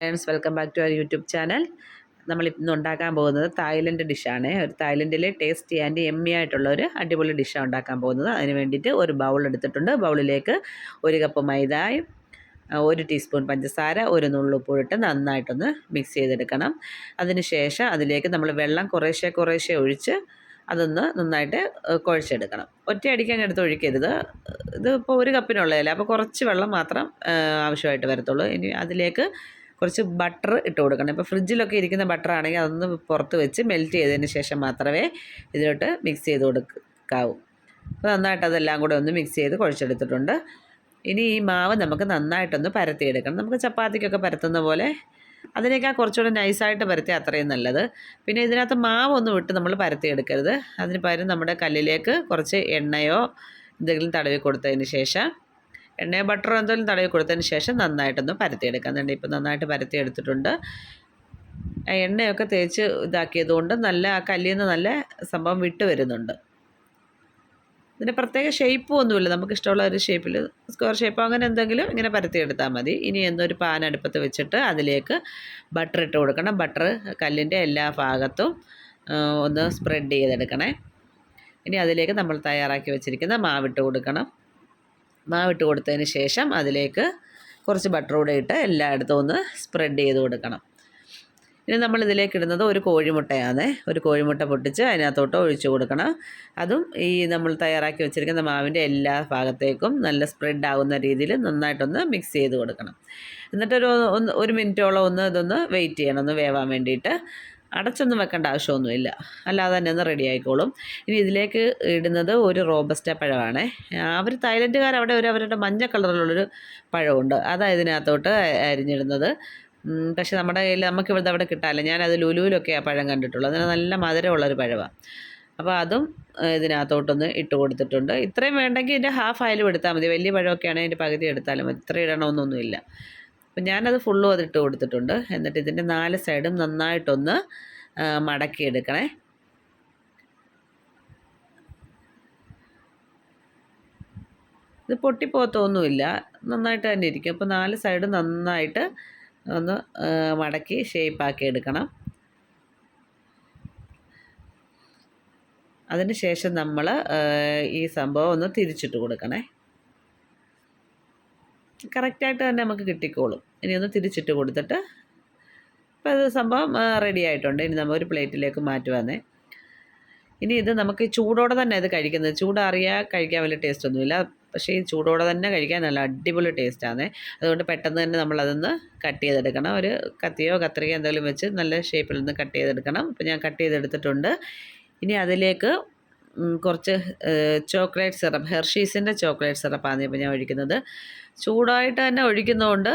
Friends welcome back to our YouTube channel നമ്മൾ ഇന്ന് ഉണ്ടാക്കാൻ പോകുന്നത് തായ്ലൻഡ് ഡിഷാണ് ഒരു തായ്ലൻഡിലെ ടേസ്റ്റി ആൻഡ് എമ്മി ആയിട്ടുള്ള ഒരു അടിപൊളി ഡിഷാണ് ഉണ്ടാക്കാൻ പോകുന്നത്. അതിന് വേണ്ടിയിട്ട് ഒരു ബൗൾ എടുത്തിട്ടുണ്ട്. ബൗളിലേക്ക് ഒരു കപ്പ് മൈദായും ഒരു ടീസ്പൂൺ പഞ്ചസാര ഒരു നുള്ളുപ്പ് ഇട്ട് നന്നായിട്ടൊന്ന് മിക്സ് ചെയ്തെടുക്കണം. അതിനുശേഷം അതിലേക്ക് നമ്മൾ വെള്ളം കുറേശ്ശെ കുറേശ്ശെ ഒഴിച്ച് അതൊന്ന് നന്നായിട്ട് കുഴച്ചെടുക്കണം. ഒറ്റയടിക്ക് അടിക്ക് എടുത്ത് ഒഴിക്കരുത്. ഇത് ഒരു കപ്പിനുള്ളതല്ലേ അപ്പോൾ കുറച്ച് വെള്ളം മാത്രം ആവശ്യമായിട്ട് വരത്തുള്ളൂ. ഇനി അതിലേക്ക് കുറച്ച് ബട്ടർ ഇട്ട് കൊടുക്കണം. ഇപ്പോൾ ഫ്രിഡ്ജിലൊക്കെ ഇരിക്കുന്ന ബട്ടർ ആണെങ്കിൽ അതൊന്ന് പുറത്ത് വെച്ച് മെൽറ്റ് ചെയ്തതിന് ശേഷം മാത്രമേ ഇതിലോട്ട് മിക്സ് ചെയ്ത് കൊടുക്കാവൂ. അപ്പോൾ നന്നായിട്ട് അതെല്ലാം കൂടെ ഒന്ന് മിക്സ് ചെയ്ത് കുഴച്ചെടുത്തിട്ടുണ്ട്. ഇനി ഈ മാവ് നമുക്ക് നന്നായിട്ടൊന്ന് പരത്തിയെടുക്കണം. നമുക്ക് ചപ്പാത്തിക്കൊക്കെ പരത്തുന്ന പോലെ അതിനേക്കാൾ കുറച്ചുകൂടെ നൈസായിട്ട് പരത്തി അത്രയും നല്ലത്. പിന്നെ ഇതിനകത്ത് മാവൊന്നും വിട്ട് നമ്മൾ പരത്തിയെടുക്കരുത്. അതിന് പകരം നമ്മുടെ കല്ലിലേക്ക് കുറച്ച് എണ്ണയോ എന്തെങ്കിലും തടവി കൊടുത്തതിന് ശേഷം എണ്ണയോ ബട്ടറോ എന്തെങ്കിലും തടവി കൊടുത്തതിന് ശേഷം നന്നായിട്ടൊന്ന് പരത്തിയെടുക്കുന്നുണ്ട് ഇപ്പോൾ നന്നായിട്ട് പരത്തിയെടുത്തിട്ടുണ്ട് ആ എണ്ണയൊക്കെ തേച്ച് ഇതാക്കിയതുകൊണ്ട് നല്ല ആ കല്ലിൽ നിന്ന് നല്ല സംഭവം വിട്ട് വരുന്നുണ്ട്. ഇതിന് പ്രത്യേക ഷേപ്പും ഒന്നുമില്ല. നമുക്ക് ഇഷ്ടമുള്ള ഒരു ഷേപ്പിൽ സ്ക്വയർ ഷേപ്പോ അങ്ങനെ എന്തെങ്കിലും ഇങ്ങനെ പരത്തിയെടുത്താൽ മതി. ഇനി എന്നൊരു പാൻ അടുപ്പത്ത് വെച്ചിട്ട് അതിലേക്ക് ബട്ടർ ഇട്ട് കൊടുക്കണം. ബട്ടർ കല്ലിന്റെ എല്ലാ ഭാഗത്തും ഒന്ന് സ്പ്രെഡ് ചെയ്തെടുക്കണേ. ഇനി അതിലേക്ക് നമ്മൾ തയ്യാറാക്കി വെച്ചിരിക്കുന്ന മാവിട്ട് കൊടുക്കണം. മാവിട്ട് കൊടുത്തതിന് ശേഷം അതിലേക്ക് കുറച്ച് ബട്ടർ കൂടെ ഇട്ട് എല്ലായിടത്തും ഒന്ന് സ്പ്രെഡ് ചെയ്ത് കൊടുക്കണം. ഇനി നമ്മൾ ഇതിലേക്ക് ഇടുന്നത് ഒരു കോഴിമുട്ടയാണ്. ഒരു കോഴിമുട്ട പൊട്ടിച്ച് അതിനകത്തോട്ട് ഒഴിച്ചു കൊടുക്കണം. അതും ഈ നമ്മൾ തയ്യാറാക്കി വെച്ചിരിക്കുന്ന മാവിന്റെ എല്ലാ ഭാഗത്തേക്കും നല്ല സ്പ്രെഡ് ആകുന്ന രീതിയിൽ നന്നായിട്ടൊന്ന് മിക്സ് ചെയ്ത് കൊടുക്കണം. എന്നിട്ടൊരു ഒന്ന് ഒരു മിനിറ്റോളം ഒന്ന് ഇതൊന്ന് വെയിറ്റ് ചെയ്യണം. ഒന്ന് വേവാൻ വേണ്ടിയിട്ട്. അടച്ചൊന്നും വെക്കേണ്ട ആവശ്യമൊന്നുമില്ല. അല്ലാതെ തന്നെ ഒന്ന് റെഡി ആയിക്കോളും. ഇനി ഇതിലേക്ക് ഇടുന്നത് ഒരു റോബസ്റ്റ പഴമാണ്. അവർ തായ്ലൻഡുകാർ അവിടെ ഒരു അവരുടെ മഞ്ഞ കളറിലുള്ളൊരു പഴമുണ്ട്. അതാണ് ഇതിനകത്തോട്ട് അരിഞ്ഞിടുന്നത്. പക്ഷെ നമ്മുടെ കയ്യിൽ നമുക്ക് ഇവിടെ അവിടെ കിട്ടാല്ല ഞാനത് ലുലുവിലൊക്കെ ആ പഴം കണ്ടിട്ടുള്ളൂ. അതിന് നല്ല മധുരമുള്ളൊരു പഴമാണ് അപ്പോൾ അതും ഇതിനകത്തോട്ടൊന്ന് ഇട്ട് കൊടുത്തിട്ടുണ്ട്. ഇത്രയും വേണ്ടെങ്കിൽ ഇതിന്റെ ഹാഫ് ആയാലും എടുത്താൽ മതി. വലിയ പഴമൊക്കെ ആണെങ്കിൽ അതിന്റെ പകുതി എടുത്താലും മതി. ഇത്ര ഇടണമെന്നൊന്നുമില്ല. അപ്പം ഞാനത് ഫുള്ളും അതിട്ട് കൊടുത്തിട്ടുണ്ട്. എന്നിട്ട് ഇതിന്റെ നാല് സൈഡും നന്നായിട്ടൊന്ന് മടക്കി എടുക്കണേ ഇത് പൊട്ടിപ്പോത്തൊന്നുമില്ല നന്നായിട്ട് തന്നെ ഇരിക്കും. അപ്പോൾ നാല് സൈഡും നന്നായിട്ട് ഒന്ന് മടക്കി ഷേപ്പാക്കി എടുക്കണം. അതിന് ശേഷം നമ്മൾ ഈ സംഭവം ഒന്ന് തിരിച്ചിട്ട് കൊടുക്കണേ. കറക്റ്റായിട്ട് തന്നെ നമുക്ക് കിട്ടിക്കോളും. ഇനി ഒന്ന് തിരിച്ചിട്ട് കൊടുത്തിട്ട് അപ്പോൾ അത് സംഭവം റെഡി ആയിട്ടുണ്ട്. ഇനി നമ്മൾ ഒരു പ്ലേറ്റിലേക്ക് മാറ്റുവാന്നേ. ഇനി ഇത് നമുക്ക് ചൂടോടെ തന്നെ ഇത് കഴിക്കുന്നത്. ചൂടറിയാൽ കഴിക്കാൻ വലിയ ടേസ്റ്റ് ഒന്നുമില്ല പക്ഷേ ഈ ചൂടോടെ തന്നെ കഴിക്കാൻ നല്ല അടിപൊളി ടേസ്റ്റാണ് അതുകൊണ്ട് പെട്ടെന്ന് തന്നെ നമ്മളതൊന്ന് കട്ട് ചെയ്തെടുക്കണം. ഒരു കത്തിയോ കത്രികയോ എന്തെങ്കിലും വെച്ച് നല്ല ഷേപ്പിൽ നിന്ന് കട്ട് ചെയ്തെടുക്കണം. അപ്പോൾ ഞാൻ കട്ട് ചെയ്തെടുത്തിട്ടുണ്ട്. ഇനി അതിലേക്ക് കുറച്ച് ചോക്ലേറ്റ് സിറപ്പ് ഹെർഷീസിന്റെ ചോക്ലേറ്റ് സിറപ്പാണ് ഇപ്പോൾ ഞാൻ ഒഴിക്കുന്നത്. ചൂടായിട്ട് തന്നെ ഒഴിക്കുന്നതുകൊണ്ട്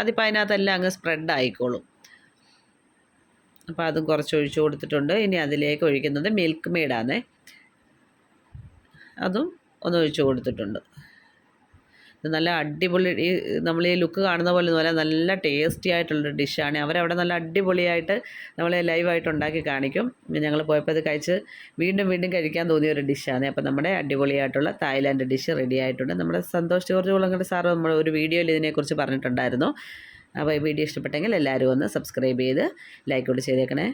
അതിപ്പോൾ അതിനകത്തെല്ലാം അങ്ങ് സ്പ്രെഡ് ആയിക്കോളും. അപ്പോൾ അതും കുറച്ച് ഒഴിച്ചു കൊടുത്തിട്ടുണ്ട്. ഇനി അതിലേക്ക് ഒഴിക്കുന്നത് മിൽക്ക് മെയ്ഡാണ് അതും ഒന്ന് ഒഴിച്ചു കൊടുത്തിട്ടുണ്ട്. ഇത് നല്ല അടിപൊളി ഈ നമ്മൾ ഈ ലുക്ക് കാണുന്ന പോലെ പോലെ നല്ല ടേസ്റ്റി ആയിട്ടുള്ളൊരു ഡിഷാണ്. അവരവിടെ നല്ല അടിപൊളിയായിട്ട് നമ്മളെ ലൈവായിട്ട് ഉണ്ടാക്കി കാണിക്കും. ഞങ്ങൾ പോയപ്പോൾ ഇത് കഴിച്ച് വീണ്ടും വീണ്ടും കഴിക്കാൻ തോന്നിയ ഒരു ഡിഷാണ്. അപ്പോൾ നമ്മുടെ അടിപൊളിയായിട്ടുള്ള തായ്ലാൻഡ് ഡിഷ് റെഡി ആയിട്ടുണ്ട്. നമ്മുടെ സന്തോഷ് ജോർജ് കുളങ്ങട് സാറ് നമ്മൾ ഒരു വീഡിയോയിൽ ഇതിനെക്കുറിച്ച് പറഞ്ഞിട്ടുണ്ടായിരുന്നു. അപ്പോൾ ഈ വീഡിയോ ഇഷ്ടപ്പെട്ടെങ്കിൽ എല്ലാവരും ഒന്ന് സബ്സ്ക്രൈബ് ചെയ്ത് ലൈക്ക് കൂടി ചെയ്തേക്കണേ.